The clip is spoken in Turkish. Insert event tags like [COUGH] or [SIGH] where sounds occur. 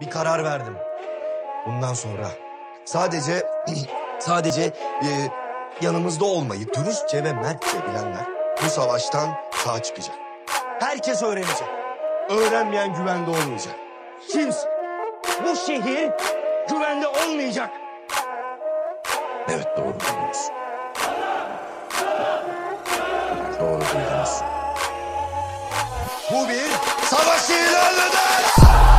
bir karar verdim. Bundan sonra sadece [CLEARS THROAT] sadece e, yanımızda olmayı dürüstçe ve mertçe bilenler bu savaştan sağ çıkacak. Herkes öğrenecek. Öğrenmeyen güvende olmayacak. Kimse bu şehir güvende olmayacak. Evet doğru duydunuz. Doğru duydunuz. Bu bir savaş ilanıdır.